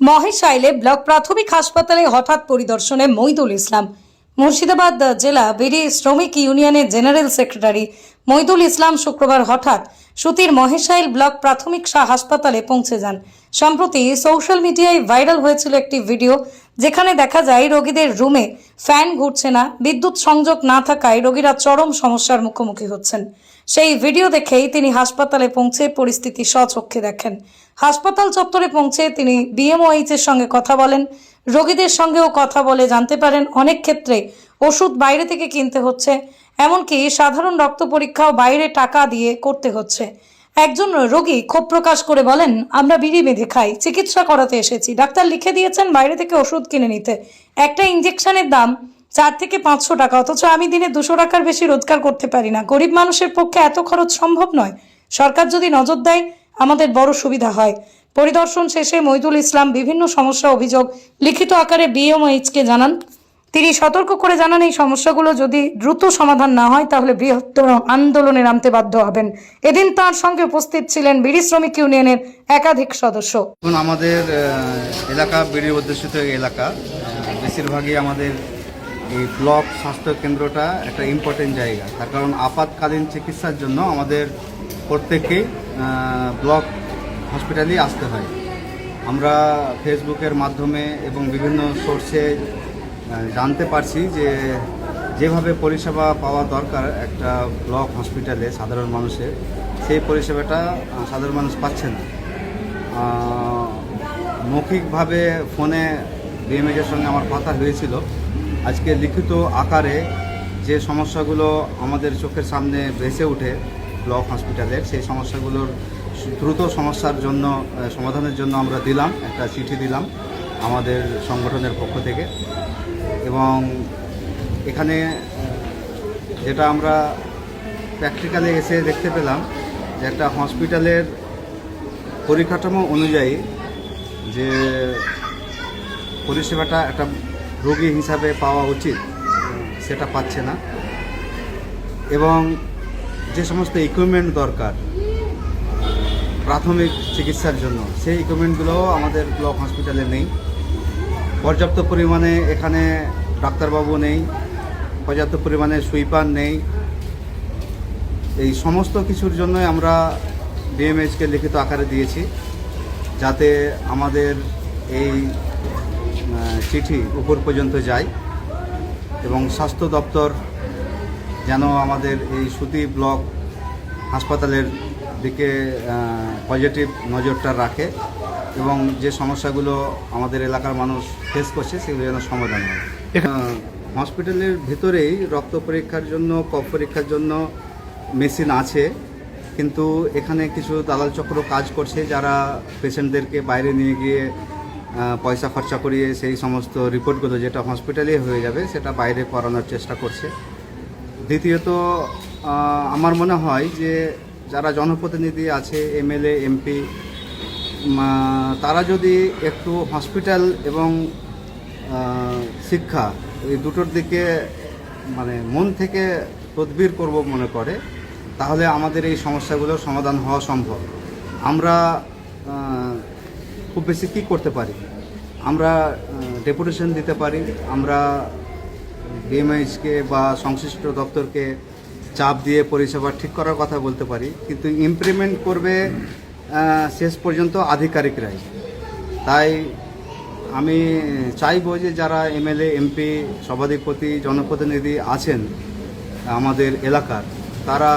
মহেশাইলে block প্রাথমিক হাসপাতালে হঠাৎ পরিদর্শনে মইদুল ইসলাম। মুর্শিদাবাদ জেলা বিডি শ্রমিক ইউনিয়নের জেনারেল সেক্রেটারি মইদুল ইসলাম শুক্রবার হঠাৎ সুতির মহেশাইল ব্লক প্রাথমিক হাসপাতালে পৌঁছে যান। সম্প্রতি সোশ্যাল মিডিয়ায় ভাইরাল হয়েছিল একটি ভিডিও যেখানে দেখা যায় রোগীদের রুমে ফ্যান ঘুরছে না, বিদ্যুৎ সংযোগ না থাকায় রোগীরা চরম সমস্যার মুখোমুখি হচ্ছেন। সেই ভিডিও দেখেই তিনি হাসপাতালে পৌঁছে পরিস্থিতি স্বচক্ষে দেখেন। হাসপাতাল চত্বরে পৌঁছে তিনি বিএমওএইচ এর সঙ্গে কথা বলেন। রোগীদের সঙ্গেও কথা বলে জানতে পারেন অনেক ক্ষেত্রে ওষুধ বাইরে থেকে কিনতে হচ্ছে, এমনকি সাধারণ রক্ত পরীক্ষাও বাইরে টাকা দিয়ে করতে হচ্ছে। একজন রোগী ক্ষোভ প্রকাশ করে বলেন, আমরা বিড়ি বেঁধে খাই, চিকিৎসা করাতে এসেছি। ডাক্তার লিখে দিয়েছেন বাইরে থেকে ওষুধ কিনে নিতে। একটা ইঞ্জেকশনের দাম চার থেকে পাঁচশো টাকা, অথচ আমি দিনে দুশো টাকার বেশি রোজগার করতে পারি না। গরিব মানুষের পক্ষে এত খরচ সম্ভব নয়। সরকার যদি নজর দেয়, আমাদের বড় সুবিধা হয়। পরিদর্শন শেষে মইদুল ইসলাম বিভিন্ন সমস্যা অভিযোগ লিখিত আকারে বিএমএইচকে জানান। তিনি সতর্ক করে জানান এই সমস্যাগুলো যদি দ্রুত সমাধান না হয় তাহলে বৃহত্তর আন্দোলনে নামতে বাধ্য হবেন। এদিন তার সঙ্গে উপস্থিত ছিলেন বিড়ি শ্রমিক ইউনিয়নের একাধিক সদস্য। আমাদের এলাকা বিড়ি অধ্যুষিত এলাকা। বেশিরভাগই আমাদের এই ব্লক স্বাস্থ্য কেন্দ্রটা একটা ইম্পর্টেন্ট জায়গা। তার কারণ আপাতকালীন চিকিৎসার জন্য আমাদের প্রত্যেকেই ব্লক হসপিটালেই আসতে হয়। আমরা ফেসবুকের মাধ্যমে এবং বিভিন্ন সোর্সে জানতে পারছি যে যেভাবে পরিষেবা পাওয়া দরকার একটা ব্লক হসপিটালে সাধারণ মানুষের, সেই পরিষেবাটা সাধারণ মানুষ পাচ্ছে না। মৌখিকভাবে ফোনে বিএমএজের সঙ্গে আমার কথা হয়েছিল। আজকে লিখিত আকারে যে সমস্যাগুলো আমাদের চোখের সামনে ভেসে ওঠে ব্লক হসপিটালের সেই সমস্যাগুলোর দ্রুত সমস্যার জন্য সমাধানের জন্য আমরা দিলাম, একটা চিঠি দিলাম আমাদের সংগঠনের পক্ষ থেকে। এবং এখানে যেটা আমরা প্র্যাকটিক্যালে এসে দেখতে পেলাম যে একটা হসপিটালের পরিকাঠামো অনুযায়ী যে পরিষেবাটা একটা রোগী হিসাবে পাওয়া উচিত, সেটা পাচ্ছে না। এবং যে সমস্ত ইকুইপমেন্ট দরকার প্রাথমিক চিকিৎসার জন্য। সেই ইকুইপমেন্টগুলোও আমাদের ব্লক হসপিটালে নেই। পর্যাপ্ত পরিমাণে এখানে ডাক্তারবাবু নেই, পর্যাপ্ত পরিমাণে সুইপার নেই। এই সমস্ত কিছুর জন্যই আমরা বিএমএইচকে লিখিত আকারে দিয়েছি, যাতে আমাদের এই চিঠি উপর পর্যন্ত যায় এবং স্বাস্থ্য দপ্তর যেন আমাদের এই সুতি ব্লক হাসপাতালের দিকে পজিটিভ নজরটা রাখে এবং যে সমস্যাগুলো আমাদের এলাকার মানুষ ফেস করছে সেগুলো যেন সমাধান হয়। হসপিটালের ভিতরেই রক্ত পরীক্ষার জন্য কফ পরীক্ষার জন্য মেশিন আছে। কিন্তু এখানে কিছু দালাল চক্র কাজ করছে যারা পেশেন্টদেরকে বাইরে নিয়ে গিয়ে পয়সা খরচা করিয়ে সেই সমস্ত রিপোর্টগুলো যেটা হসপিটালে হয়ে যাবে সেটা বাইরে করানোর চেষ্টা করছে। দ্বিতীয়ত আমার মনে হয় যে যারা জনপ্রতিনিধি আছে, এমএলএ, এমপি তারা যদি একটু হসপিটাল এবং শিক্ষা এই দুটোর দিকে মানে মন থেকে তদবির করব মনে করে, তাহলে আমাদের এই সমস্যাগুলোর সমাধান হওয়া সম্ভব। আমরা খুব বেশি কী করতে পারি? আমরা ডেপুটেশন দিতে পারি, আমরা বিএমএইচকে বা সংশ্লিষ্ট দপ্তরকে চাপ দিয়ে পরিষেবা ঠিক করার কথা বলতে পারি, কিন্তু ইমপ্লিমেন্ট করবে শেষ পর্যন্ত আধিকারিকরাই। তাই আমি চাইব যে যারা এমএলএ, এমপি, সভাধিপতি, জনপ্রতিনিধি আছেন আমাদের এলাকার, তারা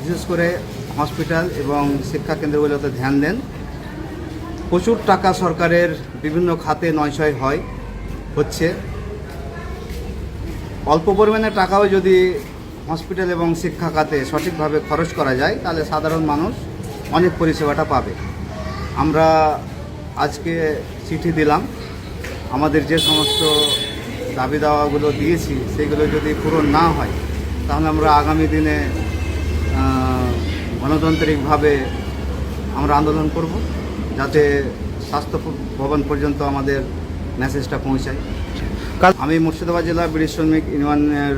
বিশেষ করে হসপিটাল এবং শিক্ষা কেন্দ্রগুলোতে ধ্যান দেন। প্রচুর টাকা সরকারের বিভিন্ন খাতে নয়ছয় হয়, হচ্ছে। অল্প পরিমাণে টাকাও যদি হসপিটাল এবং শিক্ষা খাতে সঠিকভাবে খরচ করা যায়, তাহলে সাধারণ মানুষ অনেক পরিষেবাটা পাবে। আমরা আজকে চিঠি দিলাম। আমাদের যে সমস্ত দাবি দাওয়াগুলো দিয়েছি, সেগুলো যদি পূরণ না হয়, তাহলে আমরা আগামী দিনে গণতান্ত্রিকভাবে আমরা আন্দোলন করব, যাতে স্বাস্থ্য ভবন পর্যন্ত আমাদের মেসেজটা পৌঁছায়। আমি মুর্শিদাবাদ জেলা ব্রিটিশ শ্রমিক ইউনিয়নের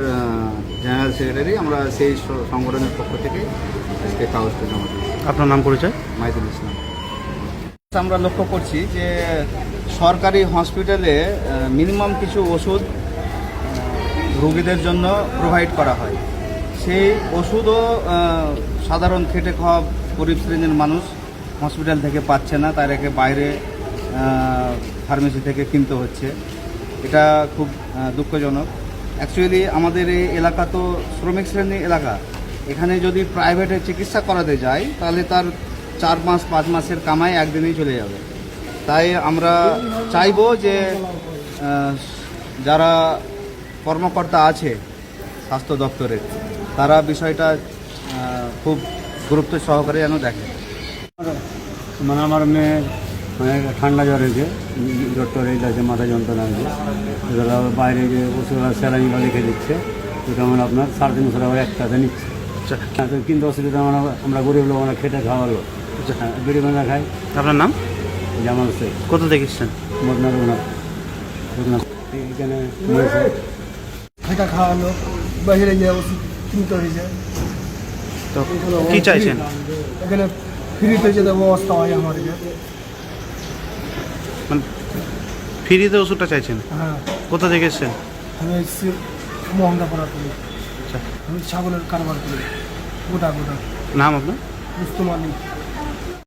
জেনারেল সেক্রেটারি। আমরা সেই সংগঠনের পক্ষ থেকে আজকে কাগজটা জমা দিয়েছি। আপনার নাম পরিচয়? মাইদুল ইসলাম। আমরা লক্ষ্য করছি যে সরকারি হসপিটালে মিনিমাম কিছু ওষুধ রোগীদের জন্য প্রোভাইড করা হয়। সেই ওষুধও সাধারণ খেটে খাওয়া গরিব শ্রেণির মানুষ হসপিটাল থেকে পাচ্ছে না তাদেরকে বাইরে ফার্মেসি থেকে কিনতে হচ্ছে। এটা খুব দুঃখজনক। অ্যাকচুয়ালি আমাদের এই এলাকা তো শ্রমিক শ্রেণির এলাকা। এখানে যদি প্রাইভেটে চিকিৎসা করাতে যায় তাহলে তার চার মাস, পাঁচ মাসের কামাই একদিনেই চলে যাবে। তাই আমরা চাইব যে যারা কর্মকর্তা আছে স্বাস্থ্য দপ্তরের তারা বিষয়টা খুব গুরুত্ব সহকারে যেন দেখে। মানে আমার মেয়ে ঠান্ডা জ্বর হয়েছে। জ্বর টর এই আছে মাথা যন্ত্রণা হয়েছে। এগুলো বাইরে যে ওষুধ স্যালাইন বা লিখে দিচ্ছে ওটা আমরা আপনার সাড়ে তিনশো টাকা একটাতে নিচ্ছে হ্যাঁ, কিন্তু অসুবিধা আমরা আমরা গরিব লোক আমরা খেটে খাওয়া লোক হ্যাঁ বিড়ি বান্ধা খাই। আপনার নাম? জামাল সে কোথা থেকে এসছেন? মদনা রঘুনাথ রঘুনাথ এখানে। থাকা খাওয়া লোক বাইরে গিয়ে ওষুধ কিনতে হয়েছে। তো কি চাইছেন? এখানে ফ্রিতে যেতে ব্যবস্থা হয় আমাদেরকে মানে ফ্রিতে ওষুধটা চাইছেন? হ্যাঁ। কোথা থেকে এসছেন? আমি এসেছি করার করি আচ্ছা। আমি ছাগলের কারবার করি। গোটা গোটা। নাম আপনার? মুস্তমানি